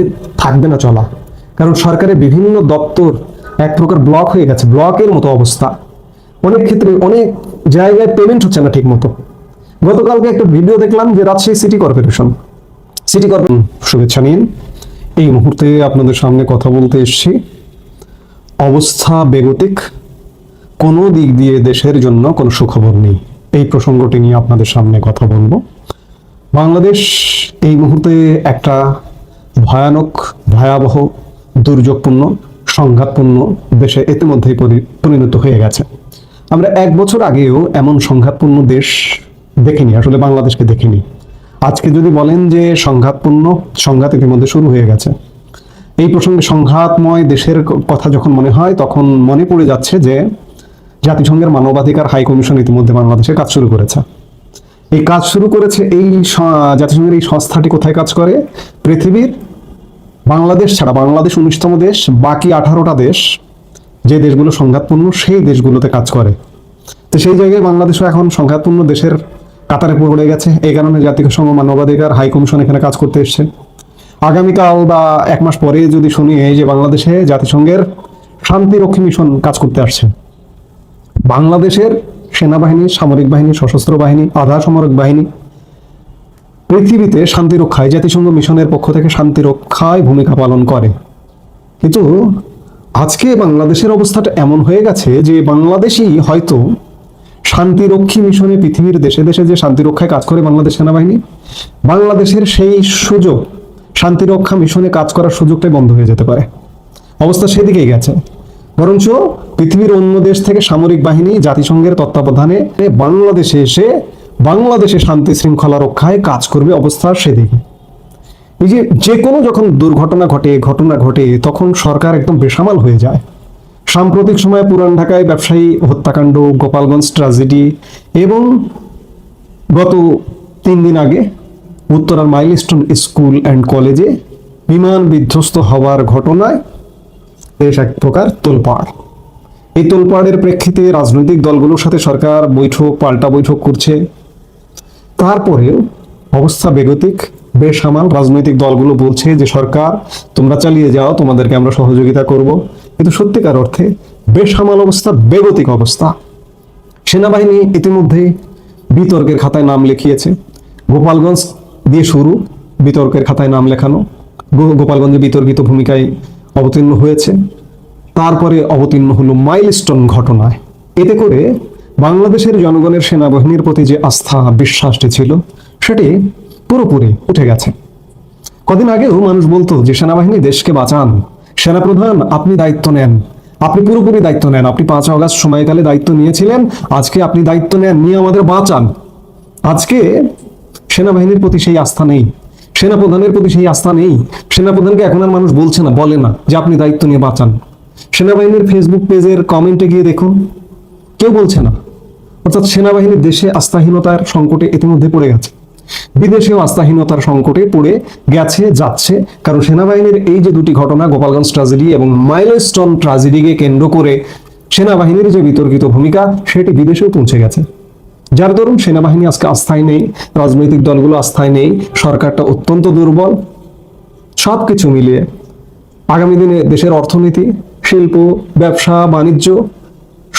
এটা থাকবে না চলা। কারণ সরকারের বিভিন্ন দপ্তর এক প্রকার ব্লক হয়ে গেছে। ব্লকের মতো অবস্থা। অনেক ক্ষেত্রে অনেক জায়গায় পেমেন্ট হচ্ছে না ঠিক মতো গতকালকে একটা ভিডিও দেখলাম যে Rajshahi city corporation city corporation শুভেচ্ছা নিন। এই মুহূর্তে আপনাদের সামনে কথা বলতে এসেছি। অবস্থা বেগতিক। কোনো দিক দিয়ে দেশের জন্য কোনো সুখবর নেই। এই প্রসঙ্গটি নিয়ে আপনাদের সামনে কথা বলব। বাংলাদেশ এই মুহূর্তে একটা ভয়ানক, ভয়াবহ, দুর্যোগপূর্ণ, সংঘাতপূর্ণ দেশে ইতিমধ্যেই পরি- পরিণত হয়ে গেছে। আমরা এক বছর আগেও এমন সংঘাতপূর্ণ দেশ দেখিনি, আসলে বাংলাদেশকে দেখিনি। আজকে যদি বলেন যে সংঘাতপূর্ণ সংঘাত ইতিমধ্যে শুরু হয়ে গেছে। এই প্রসঙ্গে সংঘাতময় দেশের কথা যখন মনে হয়, তখন মনে পড়ে যাচ্ছে যে জাতিসংঘের মানবাধিকার হাই কমিশন ইতিমধ্যে বাংলাদেশে কাজ শুরু করেছে। এই কাজ শুরু করেছে এই জাতিসংঘের এই সংস্থাটি কোথায় কাজ করে? পৃথিবীর বাংলাদেশ ছাড়া বাংলাদেশ উনিশতম দেশ, বাকি আঠারোটা দেশ যে দেশগুলো সংঘাতপূর্ণ, সেই দেশগুলোতে কাজ করে। তো সেই জায়গায় বাংলাদেশও এখন সংঘাতপূর্ণ দেশের কাতারে পড়ে গেছে। এই কারণে জাতিসংঘ মানবাধিকার, হাই কমিশন এখানে কাজ করতে এসছে। আগামীকাল বা এক মাস পরে যদি শুনি এই যে বাংলাদেশে জাতিসংঘের শান্তিরক্ষী মিশন কাজ করতে আসছে। বাংলাদেশের সেনাবাহিনী, সামরিক বাহিনী, সশস্ত্র বাহিনী, আধা সামরিক বাহিনী পৃথিবীতে শান্তি রক্ষায়, জাতিসংঘ মিশনের পক্ষ থেকে শান্তি রক্ষায় ভূমিকা পালন করে। কিন্তু আজকে বাংলাদেশের অবস্থাটা এমন হয়ে গেছে যে বাংলাদেশই হয়তো শান্তিরক্ষী মিশনে পৃথিবীর দেশে দেশে যে শান্তি রক্ষায় কাজ করে বাংলাদেশ সেনাবাহিনী, বাংলাদেশের সেই সুযোগ শান্তিরক্ষা মিশনে কাজ করার সুযোগটাই বন্ধ হয়ে যেতে পারে। অবস্থা সেদিকেই গেছে। বরঞ্চ পৃথিবীর অন্য দেশ থেকে সামরিক বাহিনী, জাতিসংঘের তত্ত্বাবধানে বাংলাদেশে এসে বাংলাদেশে শান্তি শৃঙ্খলা রক্ষায় কাজ করবে অবস্থা সেদিকে। এই যে যে কোনো যখন দুর্ঘটনা ঘটে, ঘটনা ঘটে, তখন সরকার একদম বেসামাল হয়ে যায়। সাম্প্রতিক সময়ে পুরান ঢাকায় ব্যবসায়ী হত্যাকাণ্ড, গোপালগঞ্জ ট্রাজেডি এবং গত তিন দিন আগে উত্তরার মাইলস্টোন স্কুল অ্যান্ড কলেজে বিমান বিধ্বস্ত হওয়ার ঘটনায় দেশ এক প্রকার তোলপাড়। এই তোলপাড়ের প্রেক্ষিতে রাজনৈতিক দলগুলোর সাথে সরকার বৈঠক, পাল্টা বৈঠক করছে। তারপরেও অবস্থা বেগতিক, বেসামাল রাজনৈতিক দলগুলো বলছে যে, সরকার, তোমরা চালিয়ে যাও, তোমাদেরকে আমরা সহযোগিতা করব। কিন্তু সত্যিকার অর্থে বেসামাল অবস্থা, বেগতিক অবস্থা। সেনাবাহিনী ইতিমধ্যে বিতর্কের খাতায় নাম লিখিয়েছে। গোপালগঞ্জ দিয়ে শুরু বিতর্কের খাতায় নাম লেখানো। গোপালগঞ্জে বিতর্কিত ভূমিকায় অবতীর্ণ হয়েছে। তারপরে অবতীর্ণ হলো মাইলস্টোন ঘটনায়। এতে করে বাংলাদেশের জনগণের সেনাবাহিনীর প্রতি যে আস্থা, বিশ্বাসটি ছিল, সেটি পুরোপুরি উঠে গেছে। কদিন আগেও মানুষ বলতো যে, সেনাবাহিনী দেশকে বাঁচান। সেনাপ্রধান, আপনি দায়িত্ব নেন। আপনি পুরোপুরি দায়িত্ব নেন। আপনি পাঁচ আগস্ট সময়কালে দায়িত্ব নিয়েছিলেন। আজকে আপনি দায়িত্ব নেন নিয়ে আমাদের বাঁচান। আজকে সেনাবাহিনীর প্রতি সেই আস্থা নেই। সেনাপ্রধানের প্রতি সেই আস্থা নেই। সেনাপ্রধানকে এখন আর মানুষ বলছে না, বলে না যে, আপনি দায়িত্ব নিয়ে বাঁচান। সেনাবাহিনীর ফেসবুক পেজের কমেন্টে গিয়ে দেখুন, কেউ বলছে না। অর্থাৎ সেনাবাহিনীর দেশে আস্থাহীনতার সংকটে ইতিমধ্যে পড়ে গেছে। বিদেশেও আস্থাহীনতার সংকটে পড়ে গেছে, যাচ্ছে। কারণ সেনাবাহিনীর এই যে দুটি ঘটনা, গোপালগঞ্জ ট্রাজেডি এবং মাইলস্টোন ট্রাজেডিকে কেন্দ্র করে সেনাবাহিনীর যে বিতর্কিত ভূমিকা, সেটি বিদেশেও পৌঁছে গেছে। যার দরুন সেনাবাহিনী আজকে আস্থায় নেই, রাজনৈতিক দলগুলো আস্থায় নেই, সরকারটা অত্যন্ত দুর্বল। সব কিছু মিলিয়ে আগামী দিনে দেশের অর্থনীতি, শিল্প, ব্যবসা, বাণিজ্য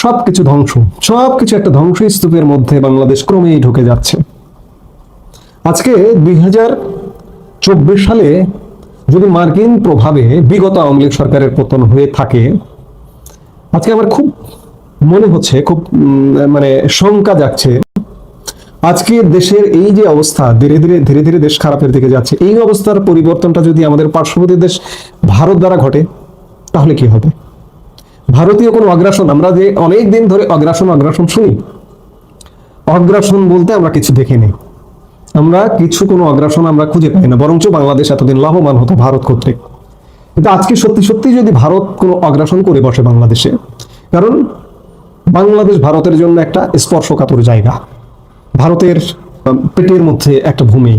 সবকিছু ধ্বংস, সবকিছু একটা ধ্বংস স্তূপের মধ্যে বাংলাদেশ ক্রমেই ঢুকে যাচ্ছে। আজকে দুই হাজার চব্বিশ সালে যদি মার্কিন প্রভাবে বিগত আওয়ামী লীগ সরকারের পতন হয়ে থাকে, আজকে আমার খুব মনে হচ্ছে, খুব মানে শঙ্কা যাচ্ছে আজকে দেশের এই যে অবস্থা, ধীরে ধীরে ধীরে ধীরে দেশ খারাপের দিকে যাচ্ছে। এই অবস্থার পরিবর্তনটা যদি আমাদের পার্শ্ববর্তী দেশ ভারত দ্বারা ঘটে, তাহলে কি হবে? ভারতীয় কোনো অগ্রাসন, আমরা যে অনেক দিন ধরে অগ্রাসন অগ্রাসন শুনি। অগ্রাসন বলতে আমরা কিছু দেখিনি আমরা কিছু কোনো অগ্রাসন আমরা খুঁজে পাই না, বরঞ্চ বাংলাদেশ এতদিন লাভবান হতো ভারত কর্তৃক। কিন্তু আজকে সত্যি সত্যি যদি ভারত কোনো অগ্রাসন করে বসে বাংলাদেশে, কারণ বাংলাদেশ ভারতের জন্য একটা স্পর্শকাতর জায়গা। ভারতের পেটের মধ্যে একটা ভূমি।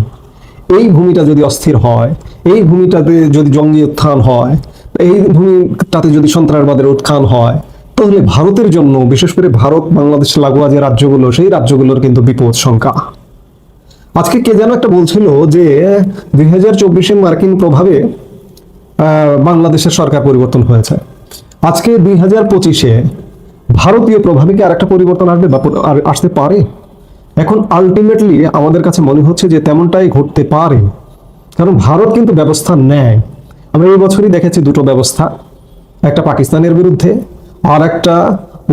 এই ভূমিটা যদি অস্থির হয়, এই ভূমিটাতে যদি জঙ্গি উত্থান হয় এই ভূমিটাতে যদি সন্ত্রাসবাদের উত্থান হয়, তাহলে ভারতের জন্য, বিশেষ করে ভারত, বাংলাদেশ, লাগোয়া যে রাজ্যগুলো, সেই রাজ্যগুলোর কিন্তু বিপদ সংখ্যা। আজকে কে যেন একটা বলছিল যে, দুই হাজার চব্বিশে মার্কিন প্রভাবে বাংলাদেশের সরকার পরিবর্তন হয়েছে। আজকে দুই হাজার পঁচিশে ভারতীয় প্রভাবে কি আর একটা পরিবর্তন আসবে বা আসতে পারে? এখন আলটিমেটলি আমাদের কাছে মনে হচ্ছে যে তেমনটাই ঘটতে পারে। কারণ ভারত কিন্তু ব্যবস্থা নেয়। আমরা এই বছরই দেখেছি দুটো ব্যবস্থা, একটা পাকিস্তানের বিরুদ্ধে আর একটা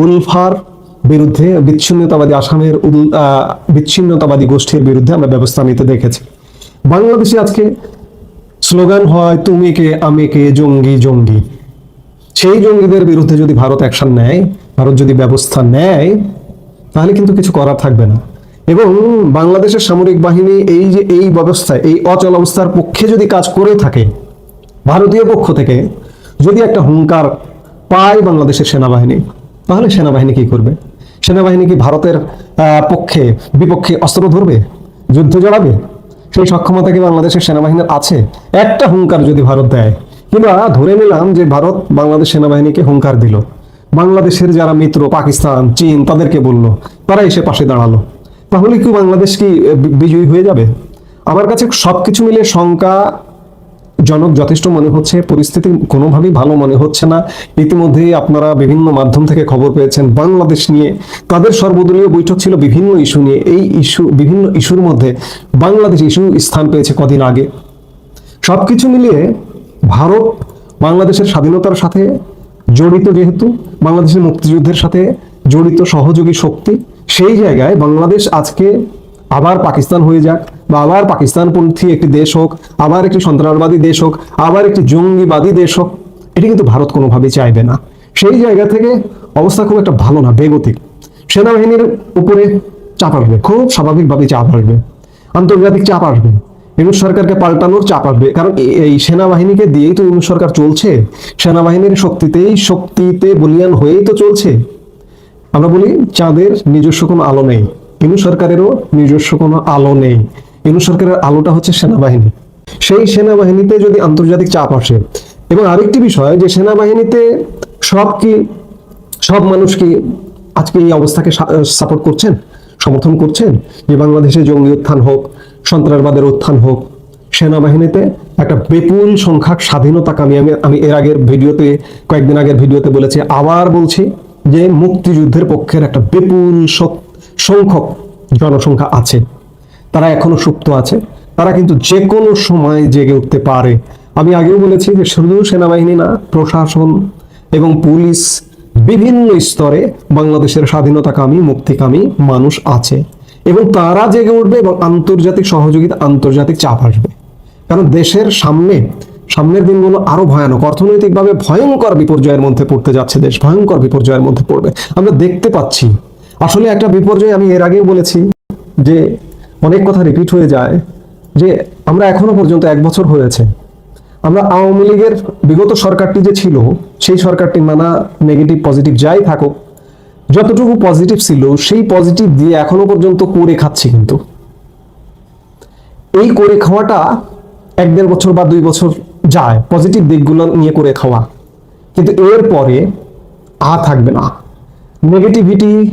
উলফার বিরুদ্ধে, বিচ্ছিন্নতাবাদী আসামের বিচ্ছিন্নতাবাদী গোষ্ঠীর বিরুদ্ধে আমরা ব্যবস্থা নিতে দেখেছি। বাংলাদেশে আজকে স্লোগান হয়, তুমি কে, আমি কে, জঙ্গি জঙ্গি। সেই জঙ্গিদের বিরুদ্ধে যদি ভারত অ্যাকশন নেয়, ভারত যদি ব্যবস্থা নেয়, তাহলে কিন্তু কিছু করার থাকবে না। এবং বাংলাদেশের সামরিক বাহিনী এই যে, এই ব্যবস্থায়, এই অচল অবস্থার পক্ষে যদি কাজ করে থাকে ভারতীয় পক্ষ থেকে যদি একটা হুঙ্কার পায় বাংলাদেশের সেনাবাহিনী, তাহলে সেনাবাহিনী কি করবে? সেনাবাহিনী কি ভারতের পক্ষে, বিপক্ষে অস্ত্র ধরবে? যুদ্ধ জড়াবে? সেই সক্ষমতা কি বাংলাদেশের সেনাবাহিনীর আছে? একটা হুঙ্কার যদি ভারত দেয়, কিংবা ধরে নিলাম যে ভারত বাংলাদেশ সেনাবাহিনীকে হুঙ্কার দিল। বাংলাদেশের যারা মিত্র, পাকিস্তান, চীন, তাদেরকে বলল, তারা এসে পাশে দাঁড়াল। তাহলে কি বাংলাদেশ কি বিজয়ী হয়ে যাবে? আমার কাছে সবকিছু মিলে শঙ্কা জনক যথেষ্ট মনে হচ্ছে, পরিস্থিতি কোনোভাবেই ভালো মনে হচ্ছে না। ইতিমধ্যেই আপনারা বিভিন্ন মাধ্যম থেকে খবর পেয়েছেন বাংলাদেশ নিয়ে। তাদের সর্বদলীয় বৈঠক ছিল বিভিন্ন ইস্যু নিয়ে। এই ইস্যু, বিভিন্ন ইস্যুর মধ্যে বাংলাদেশ ইস্যু স্থান পেয়েছে কদিন আগে। সবকিছু মিলিয়ে ভারত বাংলাদেশের স্বাধীনতার সাথে জড়িত যেহেতু, বাংলাদেশের মুক্তিযুদ্ধের সাথে জড়িত সহযোগী শক্তি, সেই জায়গায় বাংলাদেশ আজকে আবার পাকিস্তান হয়ে যাক। বা আবার পাকিস্তানপন্থী একটি দেশ হোক, আবার একটি সন্ত্রাসবাদী দেশ হোক, আবার একটি জঙ্গিবাদী দেশ হোক, এটি কিন্তু ভারত কোনোভাবেই চাইবে না। সেই জায়গা থেকে অবস্থা খুব একটা ভালো না, বেগতিক। সেনাবাহিনীর উপরে চাপ আসবে, খুব স্বাভাবিকভাবে চাপ আসবে। আন্তর্জাতিক চাপ আসবে। ইউনুস সরকারকে পাল্টানোর চাপ আসবে। কারণ এই সেনাবাহিনীকে দিয়েই তো ইউনুস সরকার চলছে। সেনাবাহিনীর শক্তিতেই, শক্তিতে বলিয়ান হয়েই তো চলছে। আমরা বলি, চাঁদের নিজস্ব কোনো আলো নেই। ইউনুস সরকারেরও নিজস্ব কোনো আলো নেই। ইউনুস সরকারের আলোটা হচ্ছে সেনাবাহিনী। সেই সেনাবাহিনীতে যদি আন্তর্জাতিক চাপ আসে, এবং আরেকটি বিষয় যে সেনাবাহিনীতে সব কি, সব মানুষ কি আজকে এই অবস্থাকে সাপোর্ট করছেন? সমর্থন করছেন? যে বাংলাদেশে জঙ্গি উত্থান হোক, সন্ত্রাসবাদের উত্থান হোক, সেনাবাহিনীতে একটা বিপুল সংখ্যক স্বাধীনতাকামী আমি আমি এর আগের ভিডিওতে, কয়েকদিন আগের ভিডিওতে বলেছি, আবার বলছি যে মুক্তিযুদ্ধের পক্ষের একটা বিপুল সংখ্যক জনসংখ্যা আছে। তারা এখনও সুপ্ত আছে। তারা কিন্তু যে কোনো সময় জেগে উঠতে পারে। আমি আগেও বলেছি যে শুধু সেনাবাহিনী না, প্রশাসন এবং পুলিশ বিভিন্ন স্তরে বাংলাদেশের স্বাধীনতাকামী, মুক্তিকামী মানুষ আছে এবং তারা জেগে উঠবে এবং আন্তর্জাতিক সহযোগিতা, আন্তর্জাতিক চাপ আসবে। কারণ দেশের সামনে, সামনের দিনগুলো আরও ভয়ানক। অর্থনৈতিকভাবে ভয়ঙ্কর বিপর্যয়ের মধ্যে পড়তে যাচ্ছে দেশ, ভয়ঙ্কর বিপর্যয়ের মধ্যে পড়বে। আমরা দেখতে পাচ্ছি। আসলে একটা বিপর্যয় আমি এর আগেও বলেছি যে অনেক কথা রিপিট হয়ে যায় যে আমরা এখনও পর্যন্ত এক বছর হয়েছে। আমরা আওয়ামী লীগের বিগত সরকারটি যে ছিল, সেই সরকারটি নানা নেগেটিভ পজিটিভ যাই থাকুক, যতটুকু পজিটিভ ছিল, সেই পজিটিভ দিয়ে এখনও পর্যন্ত করে খাচ্ছি কিন্তু। এই করে খাওয়াটা এক দেড় বছর বা দুই বছর যায় পজিটিভ দিকগুলো নিয়ে করে খাওয়া। কিন্তু এর পরে আর থাকবে না। নেগেটিভিটি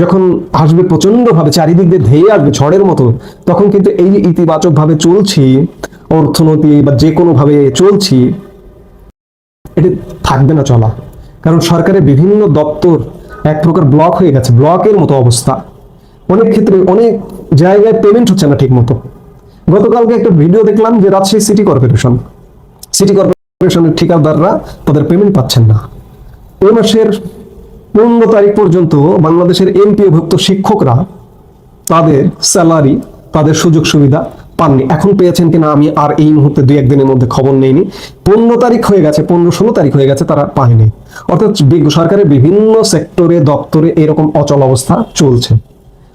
যখন আসবে প্রচন্ডভাবে চারিদিক দিয়ে ধেয়ে আসবে ঝড়ের মতো, তখন কিন্তু এই যে ইতিবাচকভাবে চলছি, অর্থনীতি বা যে কোনোভাবে চলছি, এটি থাকবে না চলা। কারণ সরকারের বিভিন্ন দপ্তর এক প্রকার ব্লক হয়ে গেছে, ব্লকের মতো অবস্থা। অনেক ক্ষেত্রে অনেক জায়গায় পেমেন্ট হচ্ছে না ঠিক মতো গতকালকে একটা ভিডিও দেখলাম যে রাজশাহী সিটি কর্পোরেশন সিটি কর্পোরেশনের ঠিকাদাররা তাদের পেমেন্ট পাচ্ছেন না। এই মাসের পনেরো তারিখ পর্যন্ত বাংলাদেশের এমপিওভুক্ত শিক্ষকরা তাদের স্যালারি, তাদের সুযোগ সুবিধা পাননি। এখন পেয়েছেন কিনা আমি আর এই মুহূর্তে দুই একদিনের মধ্যে খবর নেইনি। পনেরো তারিখ হয়ে গেছে, পনেরো ষোলো তারিখ হয়ে গেছে তারা পায়নি। অর্থাৎ সরকারের বিভিন্ন সেক্টরে, দপ্তরে এরকম অচল অবস্থা চলছে।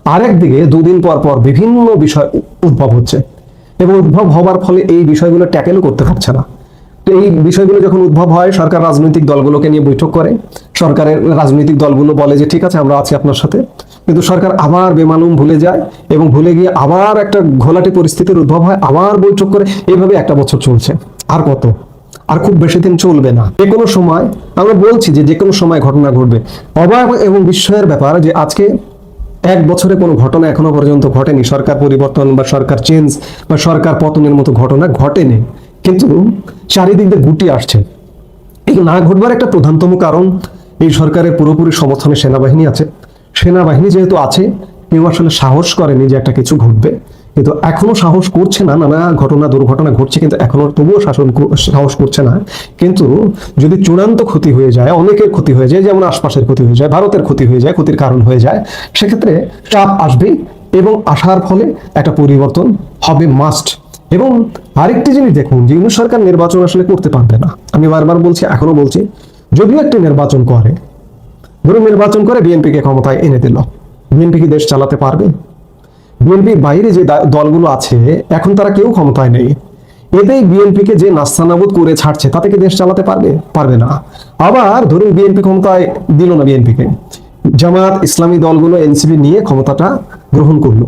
আরেকদিকে দুদিন পর পর বিভিন্ন বিষয় উদ্ভব হচ্ছে। এবং উদ্ভব হবার ফলে এই বিষয়গুলো ট্যাকেলও করতে পারছে না। তো এই বিষয়গুলো যখন উদ্ভব হয়, সরকার রাজনৈতিক দলগুলোকে নিয়ে বৈঠক করে। সরকারের রাজনৈতিক দলগুলো বলে যে, ঠিক আছে, আমরা আছি আপনার সাথে। কিন্তু সরকার আবার বেমালুম ভুলে যায় এবং ভুলে গিয়ে আবার একটা ঘোলাটে পরিস্থিতির উদ্ভব হয়, আবার বৈঠক করে। এইভাবে একটা বছর চলছে। আর কত? আর খুব বেশি দিন চলবে না। যে কোনো সময়, আমরা বলছি যে যে কোনো সময় ঘটনা ঘটবে। অবাক এবং বিস্ময়ের ব্যাপার যে, আজকে এক বছরে কোনো ঘটনা এখনও পর্যন্ত ঘটেনি। সরকার পরিবর্তন বা সরকার চেঞ্জ বা সরকার পতনের মতো ঘটনা ঘটেনি। কিন্তু চারিদিক দিয়ে গুটি আসছে। এই না ঘটবার একটা প্রধানতম কারণ এই সরকারের পুরোপুরি সমর্থনে সেনাবাহিনী আছে। সেনাবাহিনী যেহেতু আছে, কেউ আসলে সাহস করেনি যে একটা কিছু ঘটবে। কিন্তু এখনও সাহস করছে না, নানা ঘটনা, দুর্ঘটনা ঘটছে, কিন্তু এখনও তবুও শাসন সাহস করছে না। কিন্তু যদি চূড়ান্ত ক্ষতি হয়ে যায়, অনেকের ক্ষতি হয়ে যায়, যেমন আশপাশের ক্ষতি হয়ে যায়, ভারতের ক্ষতি হয়ে যায়, ক্ষতির কারণ হয়ে যায়, সেক্ষেত্রে চাপ আসবেই এবং আসার ফলে একটা পরিবর্তন হবে মাস্ট। এবং আরেকটি জিনিস দেখুন, যে ইউনিট সরকার নির্বাচন আসলে করতে পারবে না। আমি বারবার বলছি, এখনও বলছি, যদিও একটি নির্বাচন করে, ধরুন নির্বাচন করে বিএনপিকে ক্ষমতায় এনে দিল। বিএনপি কি দেশ চালাতে পারবে? বিএনপির বাইরে যে দলগুলো আছে, এখন তারা কেউ ক্ষমতায় নেই। এতেই বিএনপিকে যে নাস্তানাবুদ করে ছাড়ছে, তাতে কি দেশ চালাতে পারবে? পারবে না। আবার ধরুন বিএনপি ক্ষমতায় দিল না বিএনপিকে। জামাত ইসলামী দলগুলো, এনসিপি নিয়ে ক্ষমতাটা গ্রহণ করল।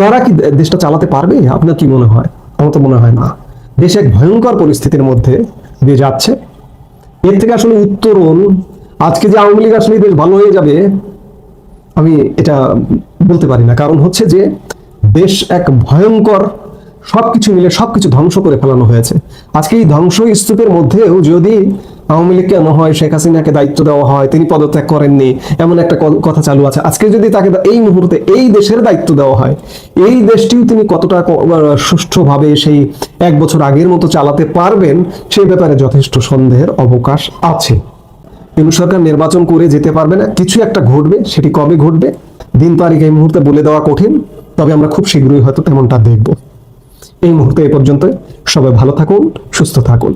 তারা কি দেশটা চালাতে পারবে? আপনার কি মনে হয়? আমার তো মনে হয় না। দেশ এক ভয়ঙ্কর পরিস্থিতির মধ্যে দিয়ে যাচ্ছে। এর থেকে আসলে উত্তরণ, আজকে যে আওয়ামী লীগ আসলে দেশ ভালো হয়ে যাবে, আমি এটা বলতে পারি না। কারণ হচ্ছে যে, দেশ এক ভয়ঙ্কর সবকিছু মিলে সবকিছু ধ্বংস করে ফেলানো হয়েছে। আজকে এই ধ্বংস স্তূপের মধ্যেও যদি আওয়ামী লীগকে আনা হয়? শেখ হাসিনাকে দায়িত্ব দেওয়া হয়? তিনি পদত্যাগ করেননি। এমন একটা কথা চালু আছে। আজকে যদি তাকে এই মুহূর্তে এই দেশের দায়িত্ব দেওয়া হয়, এই দেশটিও তিনি কতটা সুষ্ঠুভাবে সেই এক বছর আগের মতো চালাতে পারবেন, সেই ব্যাপারে যথেষ্ট সন্দেহের অবকাশ আছে। কিন্তু সরকার নির্বাচন করে যেতে পারবে না। কিছু একটা ঘটবে, সেটি কবে ঘটবে? দিন তারিখ এই মুহূর্তে বলে দেওয়া কঠিন, তবে আমরা খুব শীঘ্রই হয়তো তেমনটা দেখব। এই মুহূর্তে এ পর্যন্ত সবাই ভালো থাকুন, সুস্থ থাকুন।